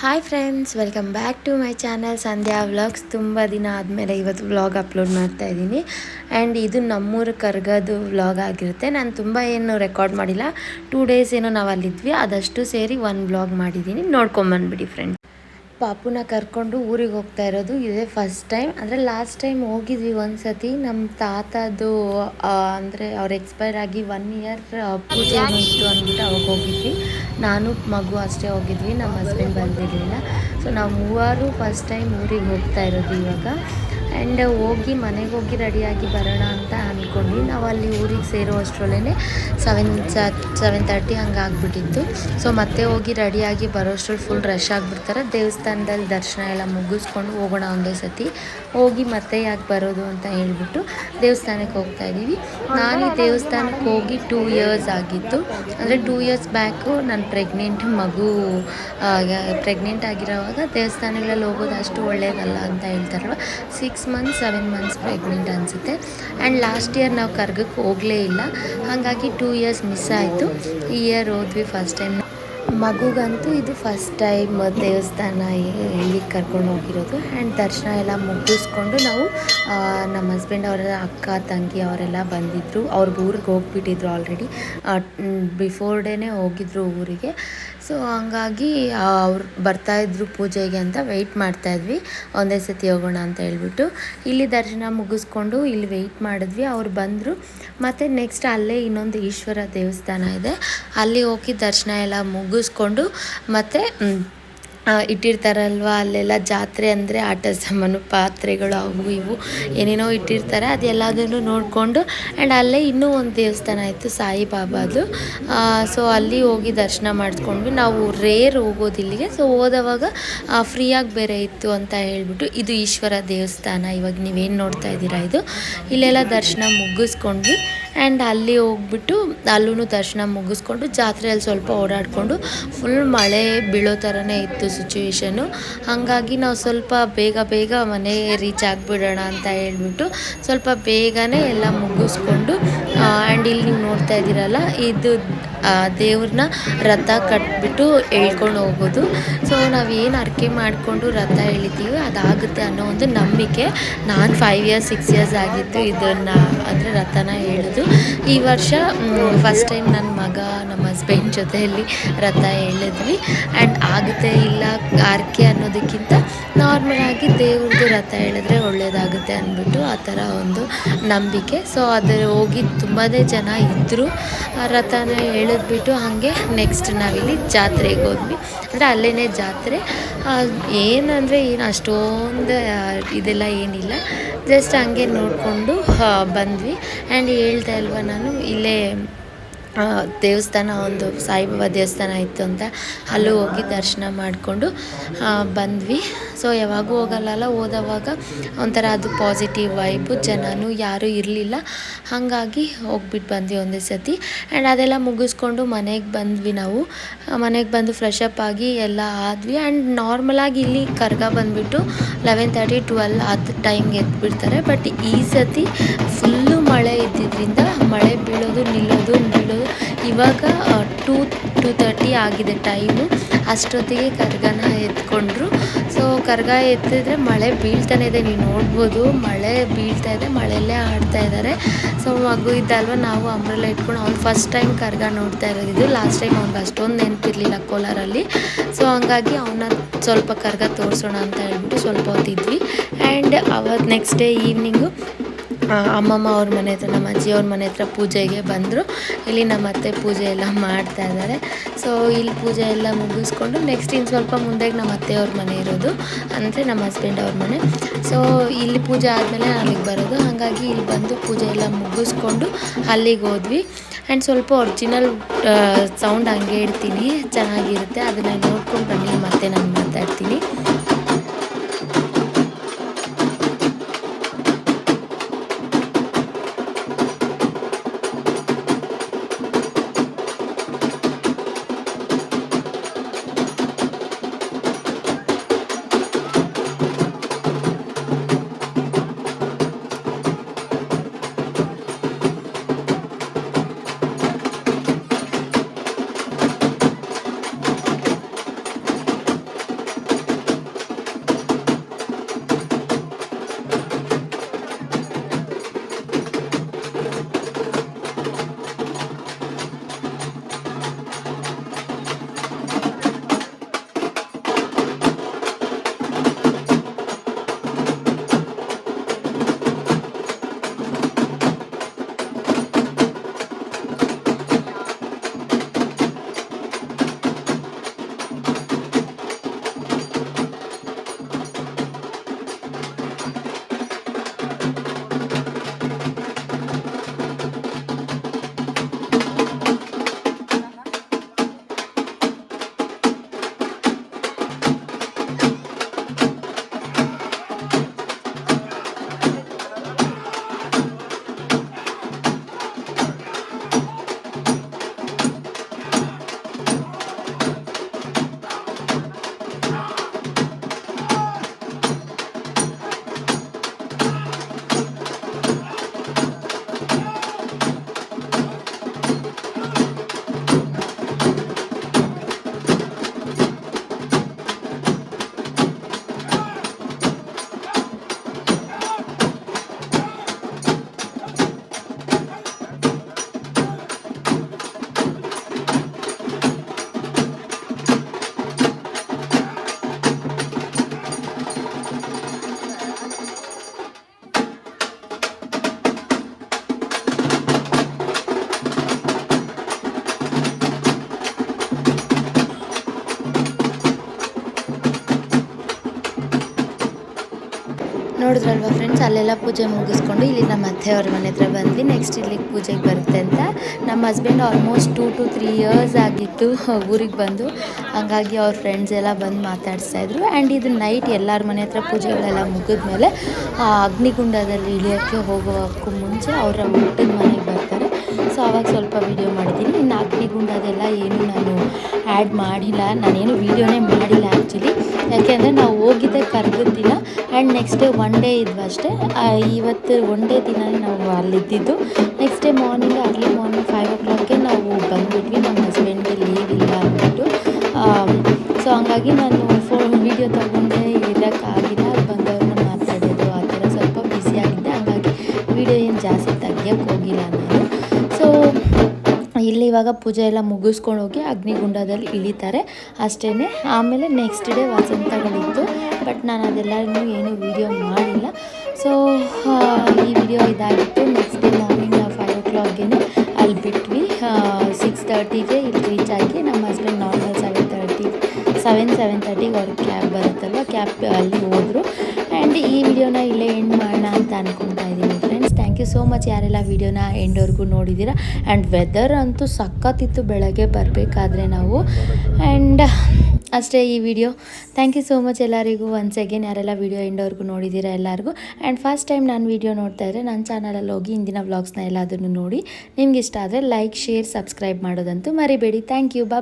Hi friends welcome back to my channel Sandhya vlogs ತುಂಬ ದಿನ ಆದಮೇಲೆ ಇವತ್ತು ವ್ಲಾಗ್ ಅಪ್ಲೋಡ್ ಮಾಡ್ತಾ ಇದ್ದೀನಿ. ಆ್ಯಂಡ್ ಇದು ನಮ್ಮೂರು ಕರ್ಗದು ವ್ಲಾಗ್ ಆಗಿರುತ್ತೆ. ನಾನು ತುಂಬ ಏನು ರೆಕಾರ್ಡ್ ಮಾಡಿಲ್ಲ. ಟೂ ಡೇಸ್ ಏನೋ ನಾವು ಅಲ್ಲಿದ್ವಿ ಅದಷ್ಟು ಸೇರಿ ಒಂದು ವ್ಲಾಗ್ ಮಾಡಿದ್ದೀನಿ. ನೋಡ್ಕೊಂಬಂದ್ಬಿಡಿ ಫ್ರೆಂಡ್ಸ್ ಪಾಪುನ ಕರ್ಕೊಂಡು ಊರಿಗೆ ಹೋಗ್ತಾ ಇರೋದು ಇದೇ ಫಸ್ಟ್ ಟೈಮ್ ಅಂದರೆ ಲಾಸ್ಟ್ ಟೈಮ್ ಹೋಗಿದ್ವಿ ಒಂದು ಸತಿ ನಮ್ಮ ತಾತದು ಅಂದರೆ ಅವ್ರು ಎಕ್ಸ್ಪೈರ್ ಆಗಿ ಒನ್ ಇಯರ್ ಪೂಜೆ ಇತ್ತು ಅಂದ್ಬಿಟ್ಟು ಅವಾಗ ಹೋಗಿದ್ವಿ. ನಾನು, ಮಗು ಅಷ್ಟೇ ಹೋಗಿದ್ವಿ. ನಮ್ಮ ಹಸ್ಬೆಂಡ್ ಬಂದಿರಲಿಲ್ಲ. ಸೊ ನಾವು ಮೂವರು ಫಸ್ಟ್ ಟೈಮ್ ಊರಿಗೆ ಹೋಗ್ತಾ ಇರೋದು ಇವಾಗ. ಆ್ಯಂಡ್ ಹೋಗಿ ಮನೆಗೆ ಹೋಗಿ ರೆಡಿಯಾಗಿ ಬರೋಣ ಅಂತ ಅಂದ್ಕೊಂಡ್ವಿ ನಾವು ಅಲ್ಲಿ ಊರಿಗೆ ಸೇರೋ ಅಷ್ಟರಲ್ಲೇ ಸೆವೆನ್ ಸೆವೆನ್ ತರ್ಟಿ ಹಂಗೆ ಆಗಿಬಿಟ್ಟಿತ್ತು. ಸೊ ಮತ್ತೆ ಹೋಗಿ ರೆಡಿಯಾಗಿ ಬರೋಷ್ಟ್ರಲ್ಲಿ ಫುಲ್ ರಶ್ ಆಗಿಬಿಡ್ತಾರೆ. ದೇವಸ್ಥಾನದಲ್ಲಿ ದರ್ಶನ ಎಲ್ಲ ಮುಗಿಸ್ಕೊಂಡು ಹೋಗೋಣ ಒಂದೇ ಸತಿ. ಹೋಗಿ ಮತ್ತೆ ಯಾಕೆ ಬರೋದು ಅಂತ ಹೇಳಿಬಿಟ್ಟು ದೇವಸ್ಥಾನಕ್ಕೆ ಹೋಗ್ತಾ ಇದ್ದೀವಿ. ನಾನು ಈ ದೇವಸ್ಥಾನಕ್ಕೆ ಹೋಗಿ ಟೂ ಇಯರ್ಸ್ ಆಗಿತ್ತು. ಅಂದರೆ ಟೂ ಇಯರ್ಸ್ ಬ್ಯಾಕು ನಾನು ಪ್ರೆಗ್ನೆಂಟ್ ಮಗು ಪ್ರೆಗ್ನೆಂಟ್ ಆಗಿರೋವಾಗ ದೇವಸ್ಥಾನಗಳಲ್ಲಿ ಹೋಗೋದು ಅಷ್ಟು ಒಳ್ಳೆಯದಲ್ಲ ಅಂತ ಹೇಳ್ತಾರಲ್ವ? Six months seven months pregnant ಅನಿಸುತ್ತೆ. ಆ್ಯಂಡ್ ಲಾಸ್ಟ್ ಇಯರ್ ನಾವು ಕರ್ಗಕ್ಕೆ ಹೋಗಲೇ ಇಲ್ಲ. ಹಾಗಾಗಿ ಟೂ ಇಯರ್ಸ್ ಮಿಸ್ ಆಯಿತು. ಈ ಇಯರ್ ಹೋದ್ವಿ ಫಸ್ಟ್ ಟೈಮ್ ಮಗುಗಂತೂ ಇದು ಫಸ್ಟ್ ಟೈಮ್ ದೇವಸ್ಥಾನ ಇಲ್ಲಿಗೆ ಕರ್ಕೊಂಡು ಹೋಗಿರೋದು. ಆ್ಯಂಡ್ ದರ್ಶನ ಎಲ್ಲ ಮುಗಿಸ್ಕೊಂಡು ನಾವು ನಮ್ಮ ಹಸ್ಬೆಂಡ್ ಅವರ ಅಕ್ಕ, ತಂಗಿ ಅವರೆಲ್ಲ ಬಂದಿದ್ದರು ಅವ್ರ ಊರಿಗೆ ಹೋಗ್ಬಿಟ್ಟಿದ್ರು ಆಲ್ರೆಡಿ ಬಿಫೋರ್ ಡೇನೇ ಹೋಗಿದ್ರು ಊರಿಗೆ. ಸೊ ಹಂಗಾಗಿ ಅವ್ರು ಬರ್ತಾಯಿದ್ರು ಪೂಜೆಗೆ ಅಂತ ವೆಯ್ಟ್ ಮಾಡ್ತಾಯಿದ್ವಿ ಒಂದೇ ಸತಿ ಹೋಗೋಣ ಅಂತ ಹೇಳ್ಬಿಟ್ಟು ಇಲ್ಲಿ ದರ್ಶನ ಮುಗಿಸ್ಕೊಂಡು ಇಲ್ಲಿ ವೆಯ್ಟ್ ಮಾಡಿದ್ವಿ. ಅವ್ರು ಬಂದರು. ಮತ್ತು ನೆಕ್ಸ್ಟ್ ಅಲ್ಲೇ ಇನ್ನೊಂದು ಈಶ್ವರ ದೇವಸ್ಥಾನ ಇದೆ. ಅಲ್ಲಿ ಹೋಗಿ ದರ್ಶನ ಎಲ್ಲ ಮುಗಿಸ್ಕೊಂಡು ಮತ್ತು ಇಟ್ಟಿರ್ತಾರಲ್ವ, ಅಲ್ಲೆಲ್ಲ ಜಾತ್ರೆ ಅಂದರೆ ಆಟ ಸಾಮಾನು, ಪಾತ್ರೆಗಳು ಅವು ಇವು ಏನೇನೋ ಇಟ್ಟಿರ್ತಾರೆ, ಅದೆಲ್ಲದನ್ನು ನೋಡಿಕೊಂಡು ಆ್ಯಂಡ್ ಅಲ್ಲೇ ಇನ್ನೂ ಒಂದು ದೇವಸ್ಥಾನ ಇತ್ತು ಸಾಯಿಬಾಬಾದು. ಸೊ ಅಲ್ಲಿ ಹೋಗಿ ದರ್ಶನ ಮಾಡಿಸ್ಕೊಂಡ್ವಿ. ನಾವು ರೇರ್ ಹೋಗೋದು ಇಲ್ಲಿಗೆ. ಸೊ ಹೋದವಾಗ ಫ್ರೀಯಾಗಿ ಬೇರೆ ಇತ್ತು ಅಂತ ಹೇಳ್ಬಿಟ್ಟು ಇದು ಈಶ್ವರ ದೇವಸ್ಥಾನ. ಇವಾಗ ನೀವೇನು ನೋಡ್ತಾ ಇದ್ದೀರಾ ಇದು? ಇಲ್ಲೆಲ್ಲ ದರ್ಶನ ಮುಗಿಸ್ಕೊಂಡ್ವಿ. ಆ್ಯಂಡ್ ಅಲ್ಲಿ ಹೋಗ್ಬಿಟ್ಟು ಅಲ್ಲೂ ದರ್ಶನ ಮುಗಿಸ್ಕೊಂಡು ಜಾತ್ರೆಯಲ್ಲಿ ಸ್ವಲ್ಪ ಓಡಾಡಿಕೊಂಡು ಫುಲ್ ಮಳೆ ಬೀಳೋ ಥರನೇ ಇತ್ತು ಸಿಚುವೇಶನು ಹಾಗಾಗಿ ನಾವು ಸ್ವಲ್ಪ ಬೇಗ ಬೇಗ ಮನೆ ರೀಚ್ ಆಗಿಬಿಡೋಣ ಅಂತ ಹೇಳ್ಬಿಟ್ಟು ಸ್ವಲ್ಪ ಬೇಗನೆ ಎಲ್ಲ ಮುಗಿಸ್ಕೊಂಡು ಆ್ಯಂಡ್ ಇಲ್ಲಿ ನೀವು ನೋಡ್ತಾ ಇದ್ದೀರಲ್ಲ, ಇದು ದೇವ್ರನ್ನ ರಥ ಕಟ್ಬಿಟ್ಟು ಎಳ್ಕೊಂಡು ಹೋಗೋದು. ಸೊ ಏನು ಅರ್ಕೆ ಮಾಡಿಕೊಂಡು ರಥ ಎಳಿತೀವಿ ಅದಾಗುತ್ತೆ ಅನ್ನೋ ಒಂದು ನಂಬಿಕೆ ನಾನು ಫೈವ್ ಇಯರ್ಸ್ ಸಿಕ್ಸ್ ಇಯರ್ಸ್ ಆಗಿತ್ತು ಇದನ್ನು, ಅಂದರೆ ರಥನ ಎಳೆದು ಈ ವರ್ಷ ಫಸ್ಟ್ ಟೈಮ್ ನನ್ನ ಮಗ ನಮ್ಮ ಹಸ್ಬೆಂಡ್ ಜೊತೆಯಲ್ಲಿ ರಥ ಎಳೆದ್ವಿ ಆ್ಯಂಡ್ ಆಗುತ್ತೆ ಇಲ್ಲ ಆರ್ಕೆ ಅನ್ನೋದಕ್ಕಿಂತ ನಾರ್ಮಲಾಗಿ ದೇವ್ರದ್ದು ರಥ ಎಳೆದ್ರೆ ಒಳ್ಳೆಯದಾಗುತ್ತೆ ಅಂದ್ಬಿಟ್ಟು ಆ ಥರ ಒಂದು ನಂಬಿಕೆ. ಸೊ ಅದು ಹೋಗಿ ತುಂಬಾ ಜನ ಇದ್ದರು ಆ ರಥನ ಎಳೆದ್ಬಿಟ್ಟು ಹಾಗೆ ನೆಕ್ಸ್ಟ್ ನಾವಿಲ್ಲಿ ಜಾತ್ರೆಗೆ ಹೋದ್ವಿ. ಅಂದರೆ ಅಲ್ಲೇ ಜಾತ್ರೆ. ಏನಂದರೆ ಏನು ಅಷ್ಟೊಂದು ಇದೆಲ್ಲ ಏನಿಲ್ಲ. ಜಸ್ಟ್ ಹಂಗೆ ನೋಡಿಕೊಂಡು ಬಂದ್ವಿ. ಆ್ಯಂಡ್ ಹೇಳ್ತಾ ಇಲ್ವ ನಾನು ಇಲ್ಲೇ ದೇವಸ್ಥಾನ ಒಂದು ಸಾಯಿಬಾಬಾ ದೇವಸ್ಥಾನ ಇತ್ತು ಅಂತ ಅಲ್ಲೂ ಹೋಗಿ ದರ್ಶನ ಮಾಡಿಕೊಂಡು ಬಂದ್ವಿ. ಸೊ ಯಾವಾಗೂ ಹೋಗಲ್ಲಲ್ಲ, ಹೋದವಾಗ ಒಂಥರ ಅದು ಪಾಸಿಟಿವ್ ವೈಬು ಜನನೂ ಯಾರೂ ಇರಲಿಲ್ಲ. ಹಾಗಾಗಿ ಹೋಗ್ಬಿಟ್ಟು ಬಂದ್ವಿ ಒಂದೇ ಸತಿ. ಆ್ಯಂಡ್ ಅದೆಲ್ಲ ಮುಗಿಸ್ಕೊಂಡು ಮನೆಗೆ ಬಂದ್ವಿ ನಾವು. ಮನೆಗೆ ಬಂದು ಫ್ರೆಶ್ ಅಪ್ ಆಗಿ ಎಲ್ಲ ಆದ್ವಿ. ಆ್ಯಂಡ್ ನಾರ್ಮಲಾಗಿ ಇಲ್ಲಿ ಕರ್ಗ ಬಂದುಬಿಟ್ಟು ಲೆವೆನ್ ತರ್ಟಿ ಟ್ವೆಲ್ ಅದು ಟೈಮ್ಗೆ ಎದ್ಬಿಡ್ತಾರೆ. ಬಟ್ ಈ ಸತಿ ಫುಲ್ಲು ಮಳೆ ಇದ್ದಿದ್ದರಿಂದ ಮಳೆ ಬೀಳೋದು, ನಿಲ್ಲೋದು ಬೀಳೋದು ಇವಾಗ ಟೂ ಟೂ ತರ್ಟಿ ಆಗಿದೆ ಟೈಮು ಅಷ್ಟೊತ್ತಿಗೆ ಕರ್ಗನ ಎತ್ಕೊಂಡ್ರು. ಸೊ ಕರ್ಗ ಎತ್ತಿದ್ರೆ ಮಳೆ ಬೀಳ್ತಾನೆ ಇದೆ. ನೀವು ನೋಡ್ಬೋದು, ಮಳೆ ಬೀಳ್ತಾ ಇದೆ, ಮಳೆಯಲ್ಲೇ ಆಡ್ತಾ ಇದ್ದಾರೆ ಸೊ ಮಗು ಇದ್ದಲ್ವ? ನಾವು ಅಂಬ್ರೆಲ್ಲ ಇಟ್ಕೊಂಡು ಅವ್ನು ಫಸ್ಟ್ ಟೈಮ್ ಕರ್ಗ ನೋಡ್ತಾ ಇರೋದಿದ್ದು ಲಾಸ್ಟ್ ಟೈಮ್ ಅವ್ನಿಗೆ ಅಷ್ಟೊಂದು ನೆನಪಿರಲಿಲ್ಲ ಕೋಲಾರಲ್ಲಿ. ಸೊ ಹಂಗಾಗಿ ಅವನ್ನ ಸ್ವಲ್ಪ ಕರ್ಗ ತೋರಿಸೋಣ ಅಂತ ಹೇಳ್ಬಿಟ್ಟು ಸ್ವಲ್ಪ ಹೊತ್ತಿದ್ವಿ. ಆ್ಯಂಡ್ ಅವತ್ತು ನೆಕ್ಸ್ಟ್ ಡೇ ಈವ್ನಿಂಗು ಅಮ್ಮಮ್ಮ ಅವ್ರ ಮನೆ ಹತ್ರ, ನಮ್ಮ ಅಜ್ಜಿ ಅವ್ರ ಮನೆ ಹತ್ರ ಪೂಜೆಗೆ ಬಂದರು. ಇಲ್ಲಿ ನಮ್ಮ ಅತ್ತೆ ಪೂಜೆ ಎಲ್ಲ ಮಾಡ್ತಾ ಇದ್ದಾರೆ. ಸೊ ಇಲ್ಲಿ ಪೂಜೆ ಎಲ್ಲ ಮುಗಿಸ್ಕೊಂಡು ನೆಕ್ಸ್ಟ್ ಇನ್ನು ಸ್ವಲ್ಪ ಮುಂದೆಗೆ ನಮ್ಮ ಅತ್ತೆಯವ್ರ ಮನೆ ಇರೋದು. ಅಂದರೆ ನಮ್ಮ ಹಸ್ಬೆಂಡ್ ಅವ್ರ ಮನೆ. ಸೊ ಇಲ್ಲಿ ಪೂಜೆ ಆದಮೇಲೆ ಅಲ್ಲಿಗೆ ಬರೋದು. ಹಾಗಾಗಿ ಇಲ್ಲಿ ಬಂದು ಪೂಜೆ ಎಲ್ಲ ಮುಗಿಸ್ಕೊಂಡು ಅಲ್ಲಿಗೆ ಹೋದ್ವಿ. ಆ್ಯಂಡ್ ಸ್ವಲ್ಪ ಒರಿಜಿನಲ್ ಸೌಂಡ್ ಹಂಗೆ ಇಡ್ತೀನಿ. ಚೆನ್ನಾಗಿರುತ್ತೆ. ಅದನ್ನು ನೋಡ್ಕೊಂಡು ಬನ್ನಿ, ಮತ್ತೆ ನಾನು ಮಾತಾಡ್ತೀನಿ. ಅಲ್ಲೆಲ್ಲ ಪೂಜೆ ಮುಗಿಸ್ಕೊಂಡು ಇಲ್ಲಿ ನಮ್ಮ ಅತ್ತೆಯವ್ರ ಮನೆ ಹತ್ರ ಬಂದ್ವಿ. ನೆಕ್ಸ್ಟ್ ಇಲ್ಲಿಗೆ ಪೂಜೆಗೆ ಬರುತ್ತೆ ಅಂತ. ನಮ್ಮ husband almost two to three years ಆಗಿತ್ತು ಊರಿಗೆ ಬಂದು. ಹಾಗಾಗಿ ಅವ್ರ ಫ್ರೆಂಡ್ಸ್ ಎಲ್ಲ ಬಂದು ಮಾತಾಡಿಸ್ತಾ ಇದ್ರು. ಆ್ಯಂಡ್ ಇದು ನೈಟ್ ಎಲ್ಲರ ಮನೆ ಹತ್ರ ಪೂಜೆಗಳೆಲ್ಲ ಮುಗಿದ್ಮೇಲೆ, ಆ ಅಗ್ನಿಗುಂಡದಲ್ಲಿ ಇಳಿಯೋಕ್ಕೆ ಹೋಗೋಕ್ಕೂ ಮುಂಚೆ ಅವರ ಊಟದ ಮನೆಗೆ ಬರ್ತಾರೆ. ಸೊ ಆವಾಗ ಸ್ವಲ್ಪ ವೀಡಿಯೋ ಮಾಡಿದ್ದೀನಿ. ಇನ್ನು ಅಗ್ನಿಗುಂಡದೆಲ್ಲ ಏನು ನಾನು ಆ್ಯಡ್ ಮಾಡಿಲ್ಲ. ನಾನೇನು ವೀಡಿಯೋನೇ ಮಾಡಿಲ್ಲ ಆ್ಯಕ್ಚುಲಿ ಯಾಕೆಂದರೆ ನಾವು ಹೋಗಿದ್ದೆ ಕರೆದಿದ್ದಿಲ್ಲ ದಿನ and next day one day ಇದ್ವು ಅಷ್ಟೇ. ಇವತ್ತು ಒನ್ ಡೇ ದಿನ ನಾವು ಅಲ್ಲಿದ್ದಿದ್ದು. Next day morning early morning five ಓ ಕ್ಲಾಕ್ಗೆ ನಾವು ಬಂದುಬಿಟ್ವಿ. ನಮ್ಮ ಹಸ್ಬೆಂಡ್ಗೆ ಲೀವ್ ಇಲ್ಲ ಅಂದ್ಬಿಟ್ಟು. ಸೊ ಹಂಗಾಗಿ ನಾನು ಇಲ್ಲಿ ಇವಾಗ ಪೂಜೆ ಎಲ್ಲ ಮುಗಿಸ್ಕೊಂಡು ಹೋಗಿ ಅಗ್ನಿಗುಂಡದಲ್ಲಿ ಇಳಿತಾರೆ. ಅಷ್ಟೇ ಆಮೇಲೆ ನೆಕ್ಸ್ಟ್ ಡೇ ವಸಂತಗಳಿತ್ತು. ಬಟ್ ನಾನು ಅದೆಲ್ಲನೂ ಏನು ವೀಡಿಯೋ ಮಾಡಿಲ್ಲ. ಸೊ ಈ ವಿಡಿಯೋ ಇದಾಗಿತ್ತು. ನೆಕ್ಸ್ಟ್ ಡೇ ಮಾರ್ನಿಂಗ್ ಫೈವ್ ಓ ಕ್ಲಾಕ್ಗೆ ಅಲ್ಲಿ ಬಿಟ್ವಿ. ಸಿಕ್ಸ್ ತರ್ಟಿಗೆ ಇಲ್ಲಿ ರೀಚ್ ಆಗಿ ನಮ್ಮ husband normal seven thirty seven seven ತರ್ಟಿಗೆ ಅವ್ರ ಕ್ಯಾಬ್ ಬರುತ್ತಲ್ವ? ಕ್ಯಾಬ್ ಅಲ್ಲಿ ಹೋದರು. ಆ್ಯಂಡ್ ಈ ವಿಡಿಯೋನ ಇಲ್ಲೇ ಎಂಡ್ ಮಾಡೋಣ ಅಂತ ಅಂದ್ಕೊತಾ ಇದ್ದೀನಿ. ಯು ಸೋ ಮಚ್ ಯಾರೆಲ್ಲ ವೀಡಿಯೋನ ಎಂಡ್ವರೆಗೂ ನೋಡಿದ್ದೀರ? ಆ್ಯಂಡ್ ವೆದರ್ ಅಂತೂ ಸಖತ್ತಿತ್ತು ಬೆಳಗ್ಗೆ ಬರಬೇಕಾದ್ರೆ ನಾವು. ಆ್ಯಂಡ್ ಅಷ್ಟೇ ಈ video thank you so much ಎಲ್ಲರಿಗೂ. ಒನ್ಸ್ ಅಗೇನ್ ಯಾರೆಲ್ಲ ವಿಡಿಯೋ ಎಂಡವರೆಗೂ ನೋಡಿದ್ದೀರಾ ಎಲ್ಲರಿಗೂ. ಆ್ಯಂಡ್ ಫಸ್ಟ್ ಟೈಮ್ ನಾನು ವಿಡಿಯೋ ನೋಡ್ತಾ ಇದ್ದರೆ ನನ್ನ ಚಾನಲಲ್ಲಿ ಹೋಗಿ ಇಂದಿನ ವ್ಲಾಗ್ಸ್ನ ಎಲ್ಲದನ್ನು ನೋಡಿ. ನಿಮ್ಗೆ ಇಷ್ಟ ಆದರೆ ಲೈಕ್ ಶೇರ್ ಸಬ್ಸ್ಕ್ರೈಬ್ ಮಾಡೋದಂತೂ ಮರಿಬೇಡಿ. ಥ್ಯಾಂಕ್ ಯು ಬಾ